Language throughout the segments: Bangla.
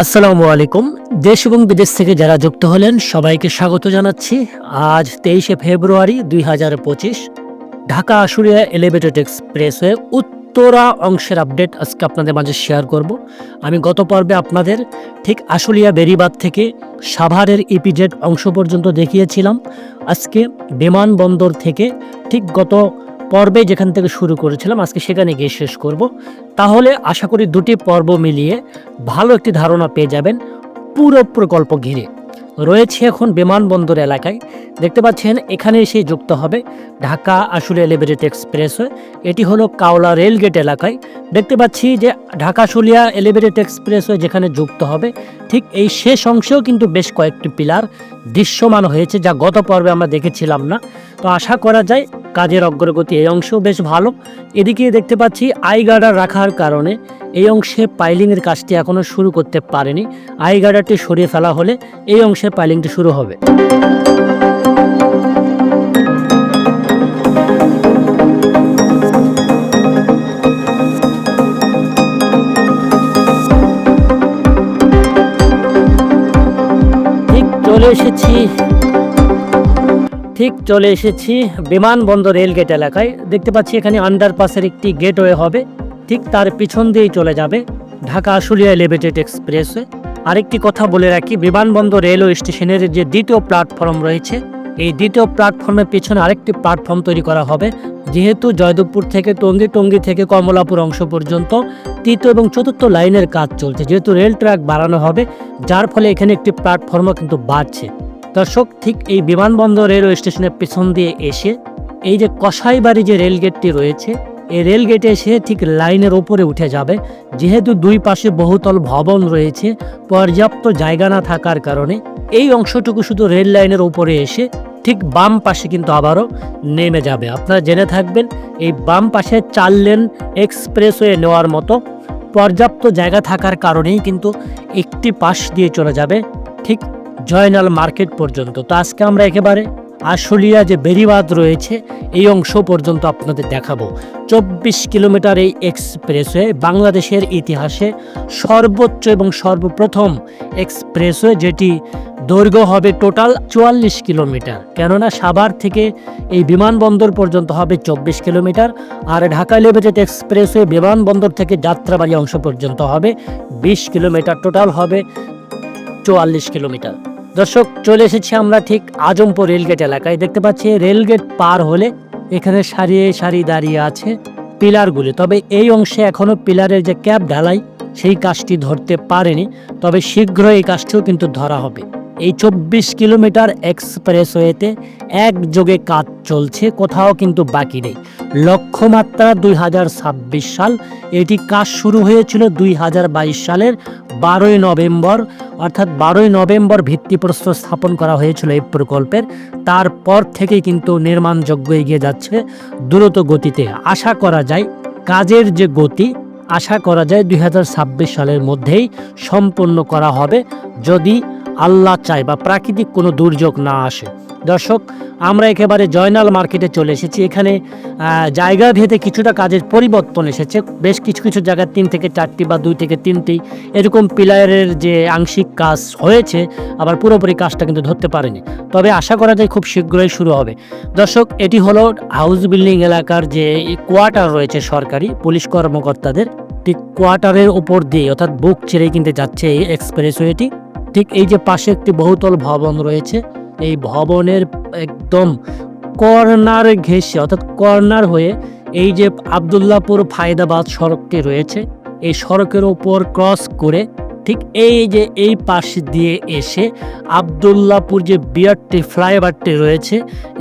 আসসালামু আলাইকুম। দেশ এবং বিদেশ থেকে যারা যুক্ত হলেন, সবাইকে স্বাগত জানাচ্ছি। আজ তেইশে ফেব্রুয়ারি দুই হাজার পঁচিশ, ঢাকা আশুলিয়া এলিভেটেড এক্সপ্রেসওয়ে উত্তরা অংশের আপডেট আজকে আপনাদের মাঝে শেয়ার করব। আমি গত পর্বে আপনাদের ঠিক আশুলিয়া বেরিবাদ থেকে সাভারের ইপিজেড অংশ পর্যন্ত দেখিয়েছিলাম। আজকে বিমানবন্দর থেকে ঠিক গত পর্বে যেখান থেকে শুরু করেছিলাম, আজকে সেখানে গিয়ে শেষ করব। তাহলে আশা করি দুটি পর্ব মিলিয়ে ভালো একটি ধারণা পেয়ে যাবেন পুরো প্রকল্প ঘিরে। রয়েছে এখন বিমানবন্দর এলাকায়। দেখতে পাচ্ছেন এখানে এসে যুক্ত হবে ঢাকা আসলে এলিভেটেড এক্সপ্রেসওয়ে। এটি হলো কাওলা রেলগেট এলাকায়। দেখতে পাচ্ছি যে ঢাকা আশুলিয়া এলিভেটেড এক্সপ্রেসওয়ে যেখানে যুক্ত হবে, ঠিক এই শেষ অংশেও কিন্তু বেশ কয়েকটি পিলার দৃশ্যমান হয়েছে, যা গত পর্বে আমরা দেখেছিলাম না। তো আশা করা যায় কাজের অগ্রগতি এই অংশেও বেশ ভালো। এদিকে দেখতে পাচ্ছি আই গার্ডার রাখার কারণে এই অংশে পাইলিংয়ের কাজটি এখনও শুরু করতে পারেনি। আই গার্ডারটি সরিয়ে ফেলা হলে এই অংশে পাইলিংটি শুরু হবে। ঠিক চলে এসেছি। ঠিক চলে এসেছি বিমানবন্দর রেলগেট এলাকায়। দেখতে পাচ্ছি এখানে আন্ডারপাসের একটি গেটওয়ে হবে। ঠিক তার পিছন দিয়েই চলে যাবে ঢাকা আশুলিয়া এলিভেটেড এক্সপ্রেসওয়ে। আরেকটি কথা বলে রাখি, বিমানবন্দর রেলওয়ে স্টেশনের যে দ্বিতীয় প্ল্যাটফর্ম রয়েছে, এই দ্বিতীয় প্ল্যাটফর্মের পিছনে আরেকটি প্ল্যাটফর্ম তৈরি করা হবে, যেহেতু জয়দেবপুর থেকে টঙ্গী টঙ্গী থেকে কমলাপুর অংশ পর্যন্ত তৃতীয় এবং চতুর্থ লাইনের কাজ চলছে, যেহেতু রেল ট্র্যাক বাড়ানো হবে, যার ফলে এখানে একটি প্ল্যাটফর্মও কিন্তু বাড়ছে। দর্শক, ঠিক এই বিমানবন্দর রেলওয়ে স্টেশনের পিছন দিয়ে এসে এই যে কসাইবাড়ি যে রেলগেটটি রয়েছে এই রেলগেটে এসে ঠিক লাইনের ওপরে উঠে যাবে। যেহেতু দুই পাশে বহুতল ভবন রয়েছে, পর্যাপ্ত জায়গা না থাকার কারণে এই অংশটুকু শুধু রেল লাইনের ওপরে এসে ঠিক বাম পাশে কিন্তু আবারও নেমে যাবে। আপনারা জেনে থাকবেন, এই বাম পাশে চার লেন এক্সপ্রেস এক্সপ্রেসওয়ে নেওয়ার মতো পর্যাপ্ত জায়গা থাকার কারণেই কিন্তু একটি পাশ দিয়ে চলে যাবে ঠিক জয়নাল মার্কেট পর্যন্ত। তো আজকে আমরা একেবারে আশুলিয়া যে বেরিবাদ রয়েছে, এই অংশ পর্যন্ত আপনাদের দেখাবো। চব্বিশ কিলোমিটার এই এক্সপ্রেসওয়ে বাংলাদেশের ইতিহাসে সর্বোচ্চ এবং সর্বপ্রথম এক্সপ্রেসওয়ে, যেটি দৈর্ঘ্য হবে টোটাল চুয়াল্লিশ কিলোমিটার। কেননা সাভার থেকে এই বিমানবন্দর পর্যন্ত হবে চব্বিশ কিলোমিটার, আর ঢাকা লিমিটেড এক্সপ্রেসওয়ে বিমানবন্দর থেকে যাত্রাবাড়ি অংশ পর্যন্ত হবে বিশ কিলোমিটার। টোটাল হবে চুয়াল্লিশ কিলোমিটার। দর্শক, চলে এসেছি আমরা ঠিক আজমপুর রেলগেট এলাকায়। দেখতে পাচ্ছি রেলগেট পার হলে এখানে সারিয়ে সারি দাঁড়িয়ে আছে পিলারগুলি। তবে এই অংশে এখনও পিলারের যে ক্যাপ ঢালাই, সেই কাজটি ধরতে পারেনি। তবে শীঘ্র এই কাজটিও কিন্তু ধরা হবে। এই চব্বিশ কিলোমিটার এক্সপ্রেসওয়েতে একযোগে কাজ চলছে, কোথাও কিন্তু বাকি নেই। লক্ষ্যমাত্রা দুই হাজার ছাব্বিশ সাল। এটি কাজ শুরু হয়েছিল দুই হাজার বাইশ সালের বারোই নভেম্বর অর্থাৎ বারোই নভেম্বর ভিত্তিপ্রস্তর স্থাপন করা হয়েছিল এই প্রকল্পের। তারপর থেকে কিন্তু নির্মাণযোগ্য এগিয়ে যাচ্ছে দ্রুত গতিতে। আশা করা যায় কাজের যে গতি, আশা করা যায় দুই হাজার ছাব্বিশ সালের মধ্যেই সম্পন্ন করা হবে যদি আল্লাহ চায় বা প্রাকৃতিক কোনো দুর্যোগ না আসে। দর্শক, আমরা একেবারে জয়নাল মার্কেটে চলে এসেছি। এখানে জায়গা ভেদে কিছুটা কাজের পরিবর্তন এসেছে। বেশ কিছু কিছু জায়গায় তিন থেকে চারটি বা দুই থেকে তিনটি এরকম পিলারের যে আংশিক কাজ হয়েছে, আবার পুরোপুরি কাজটা কিন্তু ধরতে পারেনি। তবে আশা করা যায় খুব শীঘ্রই শুরু হবে। দর্শক, এটি হলো হাউস বিল্ডিং এলাকার যে কোয়ার্টার রয়েছে সরকারি, পুলিশ কর্মকর্তাদের। ঠিক কোয়ার্টারের উপর দিয়ে, অর্থাৎ বুক ছেড়ে কিনতে যাচ্ছে এই এক্সপ্রেসওয়েটি। ঠিক এই যে পাশে একটি বহুতল ভবন রয়েছে এই ভবনের একদম কর্নার ঘেঁষে, অর্থাৎ কর্নার হয়ে এই যে আবদুল্লাপুর ফায়দাবাদ সড়কটি রয়েছে, এই সড়কের ওপর ক্রস করে ঠিক এই যে এই পাশ দিয়ে এসে আবদুল্লাপুর যে বিআরটি ফ্লাইওভারটি রয়েছে,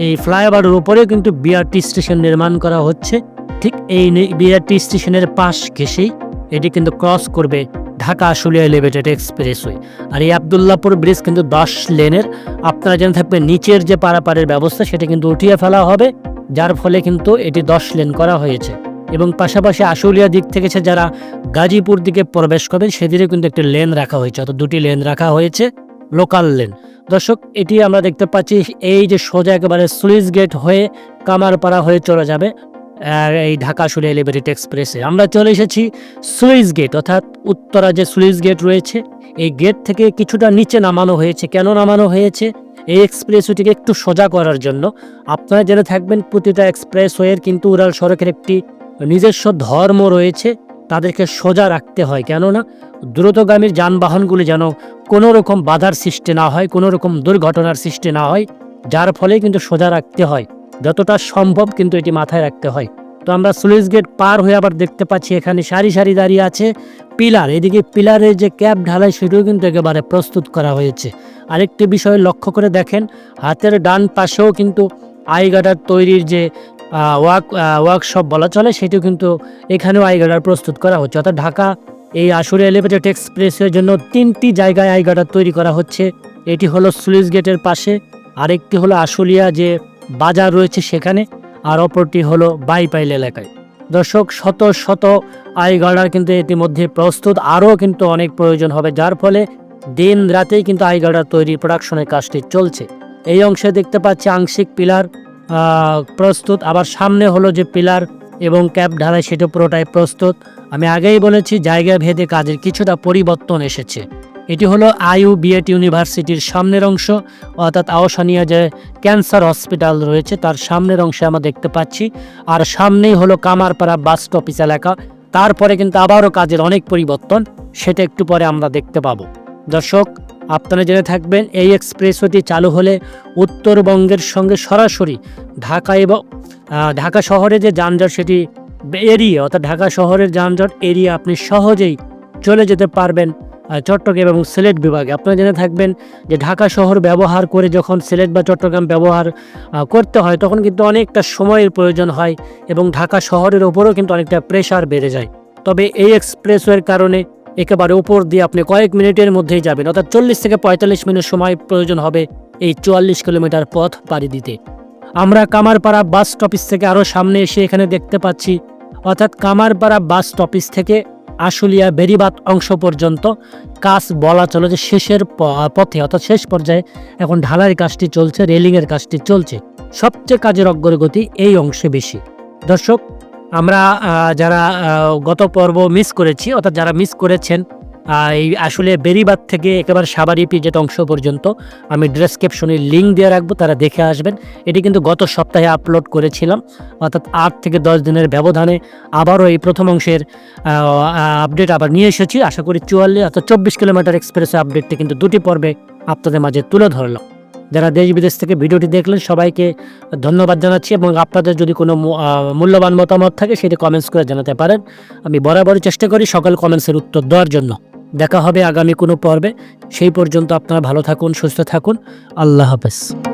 এই ফ্লাইওভারের উপরেও কিন্তু বিআরটি স্টেশন নির্মাণ করা হচ্ছে। ঠিক এই বিআরটি স্টেশনের পাশ ঘেঁষেই এটি কিন্তু ক্রস করবে ঢাকা আশুলিয়া এলিভেটেড এক্সপ্রেসওয়ে। আর এই আবদুল্লাপুর ব্রিজ কিন্তু দশ লেনের। আপনারা জেনে থাকবেন, নিচের যে পারাপারের ব্যবস্থা, সেটা কিন্তু উঠিয়ে ফেলা হবে, যার ফলে কিন্তু এটি দশ লেন করা হয়েছে। এবং পাশাপাশি আশুলিয়া দিক থেকে যারা গাজীপুর দিকে প্রবেশ করবে সেদিকে কিন্তু একটি লেন রাখা হয়েছে, অর্থাৎ দুটি লেন রাখা হয়েছে, লোকাল লেন। দর্শক, এটি আমরা দেখতে পাচ্ছি, এই যে সোজা একেবারে সুইস গেট হয়ে কামারপাড়া হয়ে চলে যাবে। এই ঢাকা আশুলিয়া এলিভেটেড এক্সপ্রেসে আমরা চলে এসেছি সুইস গেট অর্থাৎ উত্তরা যে সুইস গেট রয়েছে, এই গেট থেকে কিছুটা নিচে নামানো হয়েছে। কেন নামানো হয়েছে? এই এক্সপ্রেসওয়েটিকে একটু সোজা করার জন্য। আপনারা জেনে থাকবেন, প্রতিটা এক্সপ্রেসওয়ের কিন্তু উড়াল সড়কের একটি নিজস্ব ধর্ম রয়েছে। তাদেরকে সোজা রাখতে হয়। কেননা, দ্রুতগামীর যানবাহনগুলি যেন কোনো রকম বাধার সৃষ্টি না হয় কোনো রকম দুর্ঘটনার সৃষ্টি না হয়, যার ফলে কিন্তু সোজা রাখতে হয়। যতটা সম্ভব কিন্তু এটি মাথায় রাখতে হয়। তো আমরা সুইচ গেট পার হয়ে আবার দেখতে পাচ্ছি এখানে সারি সারি দাঁড়িয়ে আছে পিলার। এদিকে পিলারের যে ক্যাপ ঢালাই সেটাও কিন্তু একেবারে প্রস্তুত করা হয়েছে। আরেকটি বিষয় লক্ষ্য করে দেখেন, হাতের ডান পাশেও কিন্তু আইগাডার তৈরির যে ওয়ার্ক ওয়ার্কশপ বলা চলে, সেটিও কিন্তু এখানেও আইগাডার প্রস্তুত করা হচ্ছে। অর্থাৎ ঢাকা এই আশুরে এলিভেটেড এক্সপ্রেসের জন্য তিনটি জায়গায় আইগাডার তৈরি করা হচ্ছে। এটি হলো সুইচ গেটের পাশে। আরেকটি হলো আশুলিয়া যে বাজার রয়েছে সেখানে, আর অপরটি হলো বাইপাইল এলাকায়। দর্শক, শত শত আইগার্ডার কিন্তু ইতিমধ্যে প্রস্তুত, আরও কিন্তু অনেক প্রয়োজন হবে, যার ফলে দিন রাতেই কিন্তু আইগার্ডার তৈরি প্রোডাকশনের কাজটি চলছে। এই অংশে দেখতে পাচ্ছি আংশিক পিলার প্রস্তুত, আবার সামনে হলো যে পিলার এবং ক্যাপ ঢালাই, সেটা পুরোটাই প্রস্তুত। আমি আগেই বলেছি, জায়গা ভেদে কাজের কিছুটা পরিবর্তন এসেছে। এটি হলো আইউ বিএট ইউনিভার্সিটির সামনের অংশ। অর্থাৎ আওসানিয়া যে ক্যান্সার হসপিটাল রয়েছে, তার সামনের অংশে আমরা দেখতে পাচ্ছি। আর সামনেই হলো কামারপাড়া বাস স্টপিস এলাকা। তারপরে কিন্তু আবারও কাজের অনেক পরিবর্তন, সেটা একটু পরে আমরা দেখতে পাবো। দর্শক, আপনারা জেনে থাকবেন, এই এক্সপ্রেসওয়েটি চালু হলে উত্তরবঙ্গের সঙ্গে সরাসরি ঢাকা এবং ঢাকা শহরে যে যানজট, সেটি এরিয়া অর্থাৎ ঢাকা শহরের যানজট এরিয়া আপনি সহজেই চলে যেতে পারবেন। চট্টগ্রাম এবং সিলেট বিভাগে। আপনারা জেনে থাকবেন যে ঢাকা শহর ব্যবহার করে যখন সিলেট বা চট্টগ্রাম ব্যবহার করতে হয়, তখন কিন্তু অনেকটা সময়ের প্রয়োজন হয় এবং ঢাকা শহরের ওপরেও কিন্তু অনেকটা প্রেশার বেড়ে যায়। তবে এই এক্সপ্রেসওয়ের কারণে একেবারে উপর দিয়ে আপনি কয়েক মিনিটের মধ্যেই যাবেন, অর্থাৎ চল্লিশ থেকে পঁয়তাল্লিশ মিনিট সময় প্রয়োজন হবে এই চুয়াল্লিশ কিলোমিটার পথ পাড়ি দিতে। আমরা কামারপাড়া বাস স্টপিস থেকে আরও সামনে এসে এখানে দেখতে পাচ্ছি, অর্থাৎ কামারপাড়া বাস স্টপিস থেকে আশুলিয়া বেরিবাত অংশ পর্যন্ত কাজ বলা চলে যে শেষের পথে, অর্থাৎ শেষ পর্যায়ে এখন ঢালাইয়ের কাজটি চলছে, রেলিংয়ের কাজটি চলছে। সবচেয়ে কাজের অগ্রগতি এই অংশে বেশি। দর্শক, আমরা যারা গত পর্ব মিস করেছি, অর্থাৎ যারা মিস করেছেন এই আসলে বেরিবাদ থেকে একেবারে সাবারি পিজেট অংশ পর্যন্ত আমি ডেসক্রিপশনে লিঙ্ক দিয়ে রাখব, তারা দেখে আসবেন। এটি কিন্তু গত সপ্তাহে আপলোড করেছিলাম, অর্থাৎ আট থেকে দশ দিনের ব্যবধানে আবারও এই প্রথম অংশের আপডেট আবার নিয়ে এসেছি। আশা করি চুয়াল্লিশ অর্থাৎ চব্বিশ কিলোমিটার এক্সপ্রেসে আপডেটটি কিন্তু দুটি পর্বে আপনাদের মাঝে তুলে ধরলাম। যারা দেশ বিদেশ থেকে ভিডিওটি দেখলেন, সবাইকে ধন্যবাদ জানাচ্ছি এবং আপনাদের যদি কোনো মূল্যবান মতামত থাকে, সেটি কমেন্টস করে জানাতে পারেন। আমি বরাবরই চেষ্টা করি সকল কমেন্টসের উত্তর দেওয়ার জন্য। দেখা হবে আগামী কোনো পর্বে। সেই পর্যন্ত আপনারা ভালো থাকুন সুস্থ থাকুন। আল্লাহ হাফেজ।